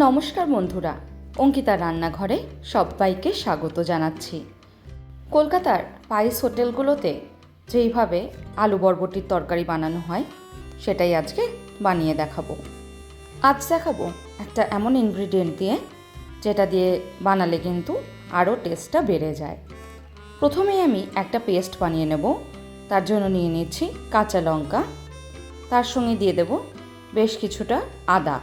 নমস্কার বন্ধুরা, অঙ্কিতার রান্নাঘরে সবাইকে স্বাগত জানাচ্ছি। কলকাতার পাইস হোটেলগুলোতে যেইভাবে আলু বরবটির তরকারি বানানো হয়, সেটাই আজকে বানিয়ে দেখাবো। আজ দেখাবো একটা এমন ইনগ্রিডিয়েন্ট দিয়ে, যেটা দিয়ে বানালে কিন্তু আরও টেস্টটা বেড়ে যায়। প্রথমেই আমি একটা পেস্ট বানিয়ে নেব, তার জন্য নিয়ে নিচ্ছি কাঁচা লঙ্কা, তার সঙ্গে দিয়ে দেব বেশ কিছুটা আদা।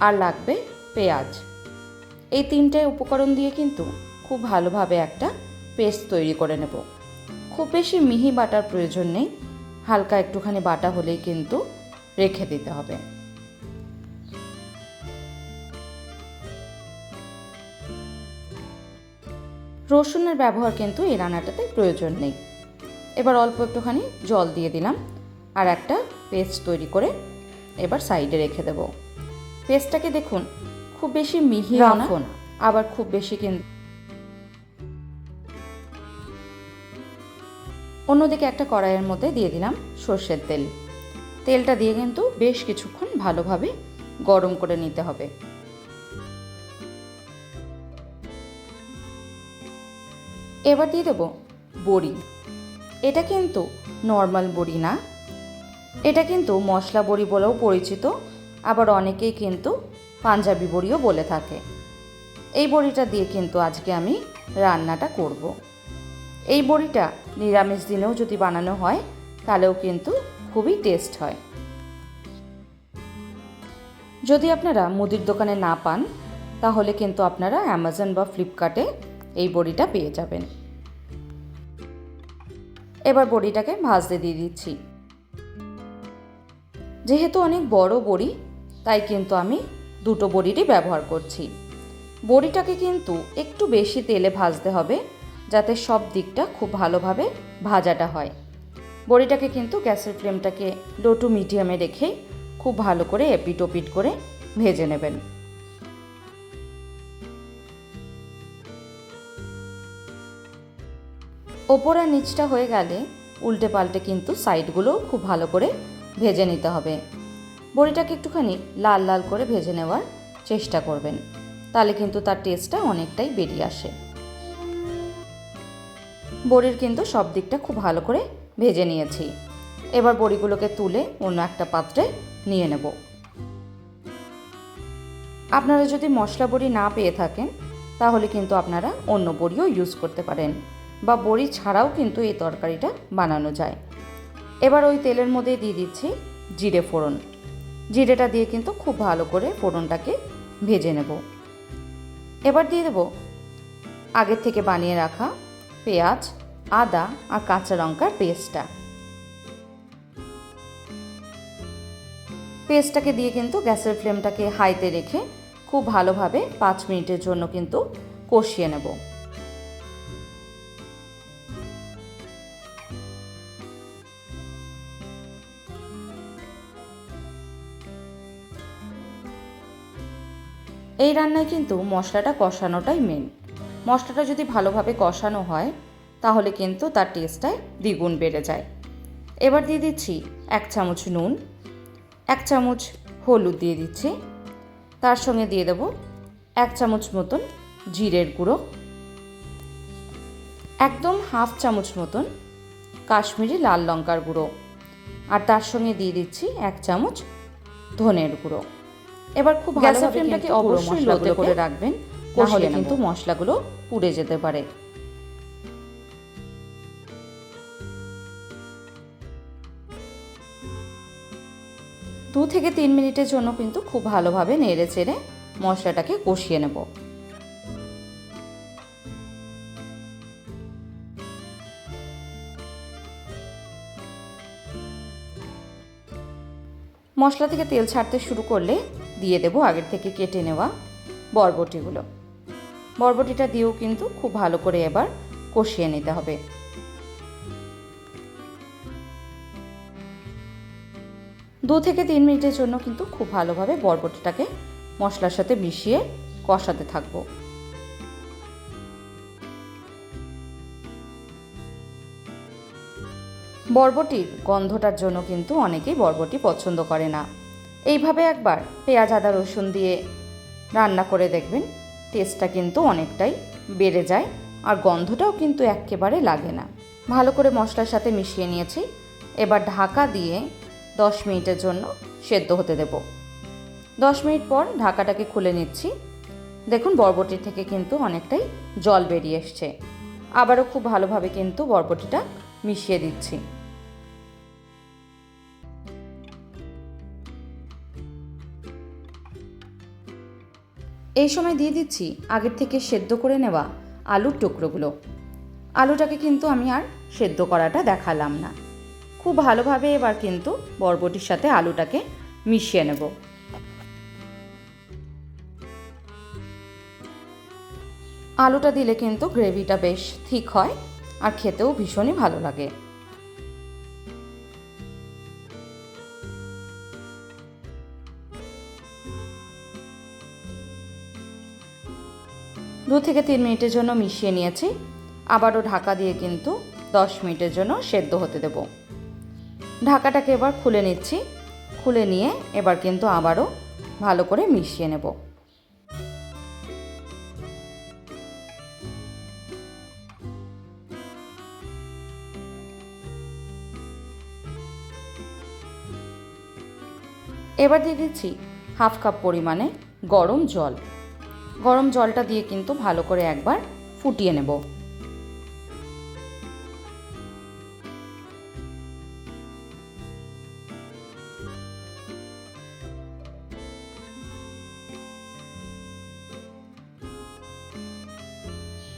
আর লাগবে পেঁয়াজ। এই তিনটে উপকরণ দিয়ে কিন্তু খুব ভালোভাবে একটা পেস্ট তৈরি করে নেব। খুব বেশি মিহি বাটার প্রয়োজন নেই, হালকা একটুখানি বাটা হলেই কিন্তু রেখে দিতে হবে। রসুনের ব্যবহার কিন্তু এই রান্নাটাতে প্রয়োজন নেই। এবার অল্প একটুখানি জল দিয়ে দিলাম আর একটা পেস্ট তৈরি করে এবার সাইডে রেখে দেবো। পেস্টটাকে দেখুন খুব বেশি মিহি রাখুন আবার খুব বেশি কিন্তু। অন্যদিকে একটা কড়াইয়ের মধ্যে দিয়ে দিলাম সর্ষের তেল। তেলটা দিয়ে কিন্তু বেশ কিছুক্ষণ ভালোভাবে গরম করে নিতে হবে। এবার দিয়ে দেবো বড়ি। এটা কিন্তু নর্মাল বড়ি না। এটা কিন্তু মশলা বড়ি বলেও পরিচিত। আবার অনেকেই কিন্তু পাঞ্জাবি বড়িও বলে থাকে। এই বড়িটা দিয়ে কিন্তু আজকে আমি রান্নাটা করব। এই বড়িটা নিরামিষ দিনেও যদি বানানো হয়, তাহলেও কিন্তু খুবই টেস্ট হয়। যদি আপনারা মুদির দোকানে না পান, তাহলে কিন্তু আপনারা অ্যামাজন বা ফ্লিপকার্টে এই বড়িটা পেয়ে যাবেন। এবার বড়িটাকে ভাজতে দিয়ে দিচ্ছি। যেহেতু অনেক বড় বড়ি তাই কিন্তু আমি দুটো বড়িরই ব্যবহার করছি। বড়িটাকে কিন্তু একটু বেশি তেলে ভাজতে হবে, যাতে সব দিকটা খুব ভালোভাবে ভাজাটা হয়। বড়িটাকে কিন্তু গ্যাসের ফ্লেমটাকে লো টু মিডিয়ামে রেখেই খুব ভালো করে এপিট ওপিট করে ভেজে নেবেন। ওপর আর নিচটা হয়ে গেলে উল্টে পাল্টে কিন্তু সাইডগুলোও খুব ভালো করে ভেজে নিতে হবে। বড়িটাকে একটুখানি লাল লাল করে ভেজে নেওয়ার চেষ্টা করবেন। তাহলে কিন্তু তার টেস্টটা অনেকটাই বেরিয়ে আসে। বড়ির কিন্তু সব দিকটা খুব ভালো করে ভেজে নিয়েছি। এবার বড়িগুলোকে তুলে অন্য একটা পাত্রে নিয়ে নেব। আপনারা যদি মশলা বড়ি না পেয়ে থাকেন, তাহলে কিন্তু আপনারা অন্য বড়িও ইউজ করতে পারেন বা বড়ি ছাড়াও কিন্তু এই তরকারিটা বানানো যায়। এবার ওই তেলের মধ্যে দিয়ে দিচ্ছি জিরে ফোড়ন। জিরেটা দিয়ে কিন্তু খুব ভালো করে ফোড়নটাকে ভেজে নেব। এবার দিয়ে দেবো আগের থেকে বানিয়ে রাখা পেঁয়াজ, আদা আর কাঁচা লঙ্কার পেস্টটা। পেস্টটাকে দিয়ে কিন্তু গ্যাসের ফ্লেমটাকে হাইতে রেখে খুব ভালোভাবে পাঁচ মিনিটের জন্য কিন্তু কষিয়ে নেব। এই রান্নায় কিন্তু মশলাটা কষানোটাই মেন মশলাটা যদি ভালোভাবে কষানো হয়, তাহলে কিন্তু তার টেস্টটায় দ্বিগুণ বেড়ে যায়। এবার দিয়ে দিচ্ছি এক চামচ নুন, এক চামচ হলুদ দিয়ে দিচ্ছি। তার সঙ্গে দিয়ে দেব এক চামচ মতন জিরের গুঁড়ো। একদম হাফ চামচ মতন কাশ্মীরি লাল লঙ্কার গুঁড়ো। আর তার সঙ্গে দিয়ে দিচ্ছি এক চামচ ধনের গুঁড়ো। এবার খুব গ্যাসের ফ্লেমটাকে অবশ্যই লোতে করে রাখবেন তাহলে কিন্তু মশলাগুলো পুড়ে যেতে পারে। দু থেকে তিন মিনিটের জন্য কিন্তু খুব ভালোভাবে নেড়ে চেড়ে মশলাটাকে কষিয়ে নেব। মশলা থেকে তেল ছাড়তে শুরু করলে দিয়ে দেবো আগের থেকে কেটে নেওয়া বরবটিগুলো। বরবটিটা দিয়েও কিন্তু খুব ভালো করে এবার কষিয়ে নিতে হবে। দু থেকে তিন মিনিটের জন্য কিন্তু খুব ভালোভাবে বরবটিটাকে মশলার সাথে মিশিয়ে কষাতে থাকব। বরবটির গন্ধটার জন্য কিন্তু অনেকেই বরবটি পছন্দ করে না। এইভাবে একবার পেঁয়াজ, আদা, রসুন দিয়ে রান্না করে দেখবেন। টেস্টটা কিন্তু অনেকটাই বেড়ে যায় আর গন্ধটাও কিন্তু একেবারে লাগে না। ভালো করে মশলার সাথে মিশিয়ে নিয়েছি। এবার ঢাকা দিয়ে দশ মিনিটের জন্য সেদ্ধ হতে দেব। দশ মিনিট পর ঢাকাটাকে খুলে নিচ্ছি। দেখুন বরবটি থেকে কিন্তু অনেকটাই জল বেরিয়ে এসছে। আবারও খুব ভালোভাবে কিন্তু বরবটিটা মিশিয়ে দিচ্ছি। এই সময় দিয়ে দিচ্ছি, আগের থেকে সেদ্ধ করে নেওয়া আলুর টুকরোগুলো। আলুটাকে কিন্তু আমি আর সেদ্ধ করাটা দেখালাম না। খুব ভালোভাবে এবার কিন্তু বরবটির সাথে আলুটাকে মিশিয়ে নেব। আলুটা দিলে কিন্তু গ্রেভিটা বেশ ঠিক হয় আর খেতেও ভীষণই ভালো লাগে। দু থেকে তিন মিনিটের জন্য মিশিয়ে নিয়েছি। আবারও ঢাকা দিয়ে কিন্তু দশ মিনিটের জন্য সেদ্ধ হতে দেব। ঢাকাটাকে এবার খুলে নিচ্ছি। খুলে নিয়ে এবার কিন্তু আবারও ভালো করে মিশিয়ে নেব। এবার দিয়ে দিচ্ছি হাফ কাপ পরিমাণে গরম জল। গরম জলটা দিয়ে কিন্তু ভালো করে একবার ফুটিয়ে নেব।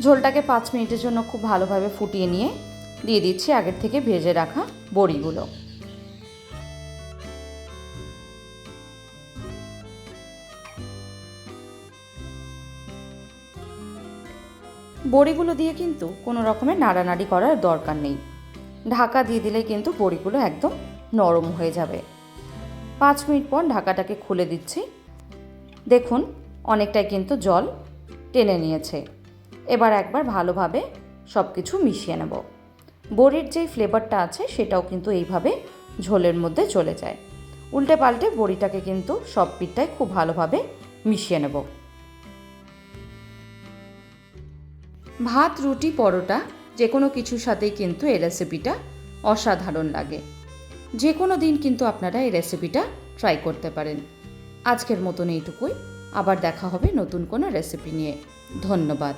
ঝোলটাকে পাঁচ মিনিটের জন্য খুব ভালোভাবে ফুটিয়ে নিয়ে দিয়ে দিচ্ছি আগের থেকে ভেজে রাখা বড়িগুলো। বড়িগুলো দিয়ে কিন্তু কোনো রকমের নাড়ানাড়ি করার দরকার নেই। ঢাকা দিয়ে দিলে কিন্তু বড়িগুলো একদম নরম হয়ে যাবে। পাঁচ মিনিট পর ঢাকাটাকে খুলে দিচ্ছি। দেখুন, অনেকটাই কিন্তু জল টেনে নিয়েছে। এবার একবার ভালোভাবে সব কিছু মিশিয়ে নেব। বড়ির যেই ফ্লেভারটা আছে সেটাও কিন্তু এইভাবে ঝোলের মধ্যে চলে যায়। উল্টে পাল্টে বড়িটাকে কিন্তু সব পিঠটাই খুব ভালোভাবে মিশিয়ে নেব। ভাত, রুটি, পরোটা যে কোনো কিছুর সাথেই কিন্তু এই রেসিপিটা অসাধারণ লাগে। যে কোনো দিন কিন্তু আপনারা এই রেসিপিটা ট্রাই করতে পারেন। আজকের মতন এইটুকুই। আবার দেখা হবে নতুন কোনো রেসিপি নিয়ে। ধন্যবাদ।